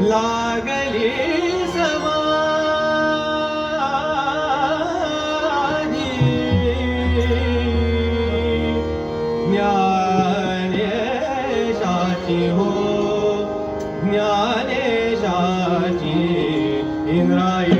लागले समाधी. ज्ञानेशाची हो ज्ञानेशाची इंद्राय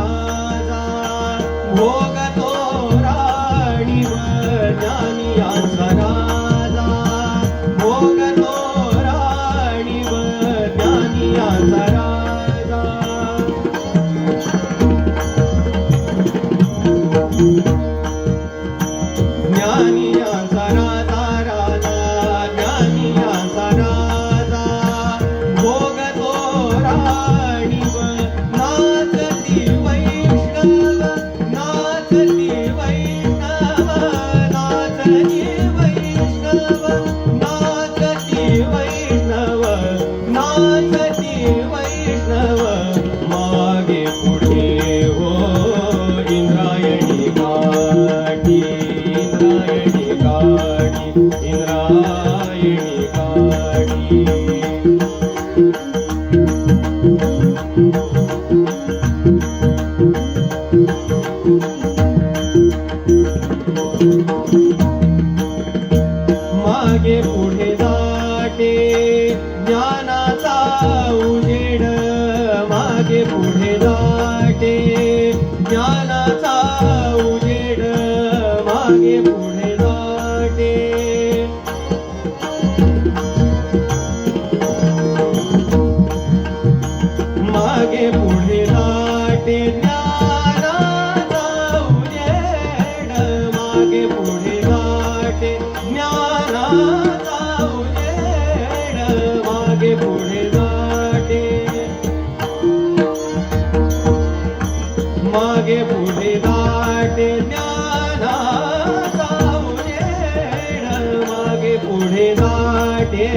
वाटे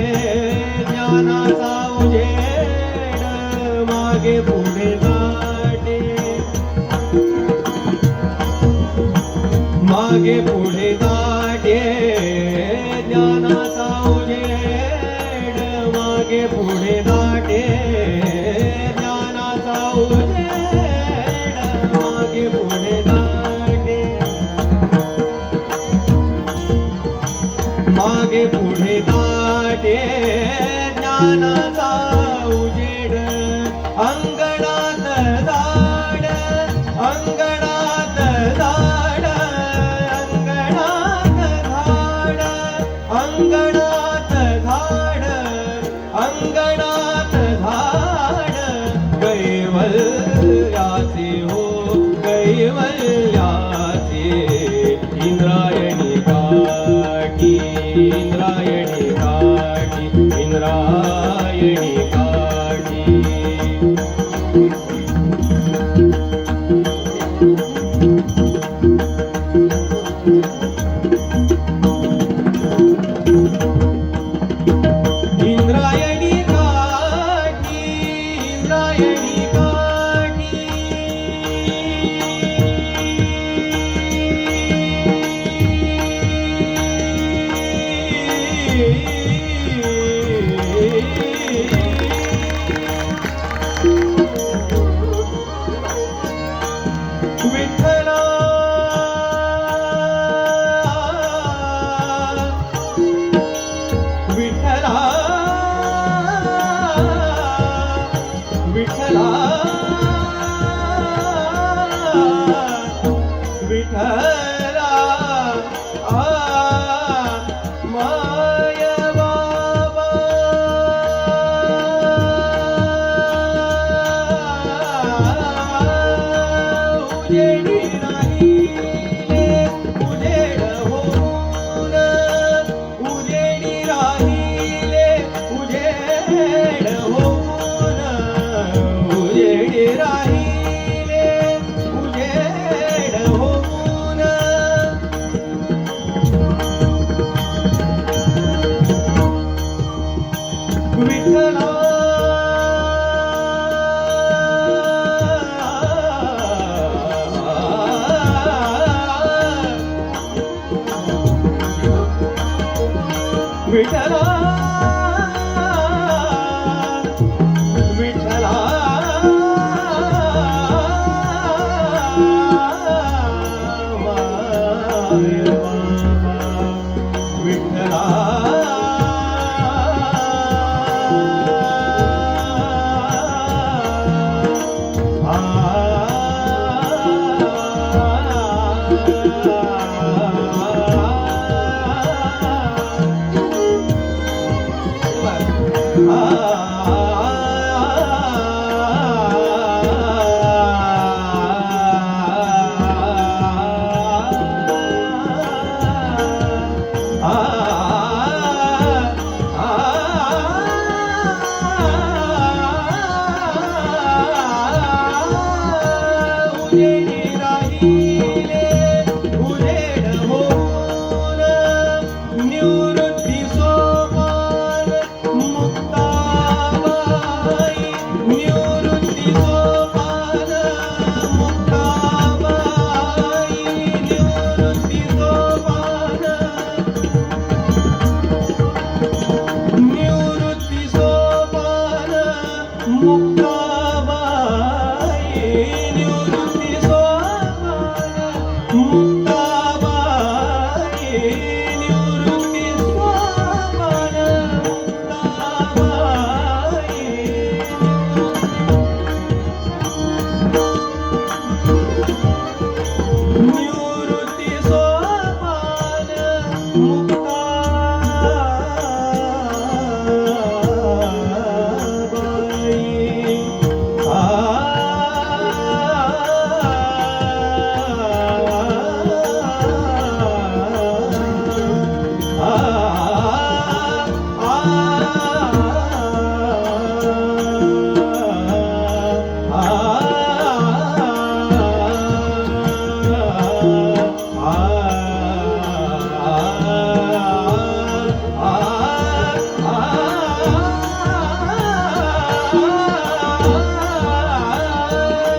ज्ञानाचा उजेड मागे पुढे दाटे मागे पुढे दाटे ज्ञानाचा उजेड मागे पुढे दाटे Ah Hum.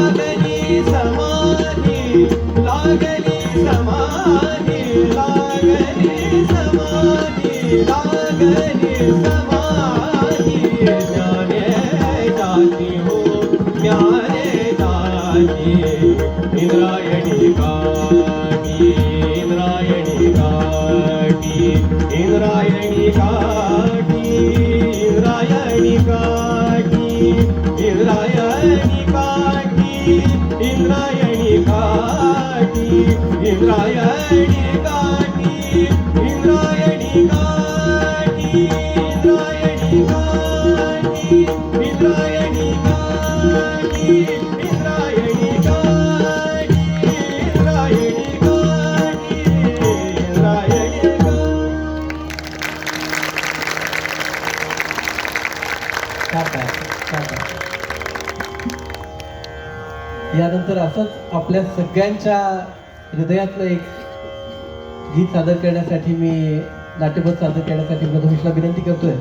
लागली समाधी लागली समाधी लागली समाधी लागली समाधी. ज्ञाने जाती हो ज्ञाने जाती. इंद्रायणी का इंद्रायणी काठी इंद्रायणी इंद्रायणी इंद्रायणी यानंतर असंच आपल्या सगळ्यांच्या हृदयातलं एक गीत सादर करण्यासाठी मी नाट्यपद सादर करण्यासाठी प्रथमेशला विनंती करतोय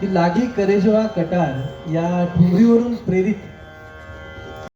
की लागी करेजवा कटार या ठुमरीवरून प्रेरित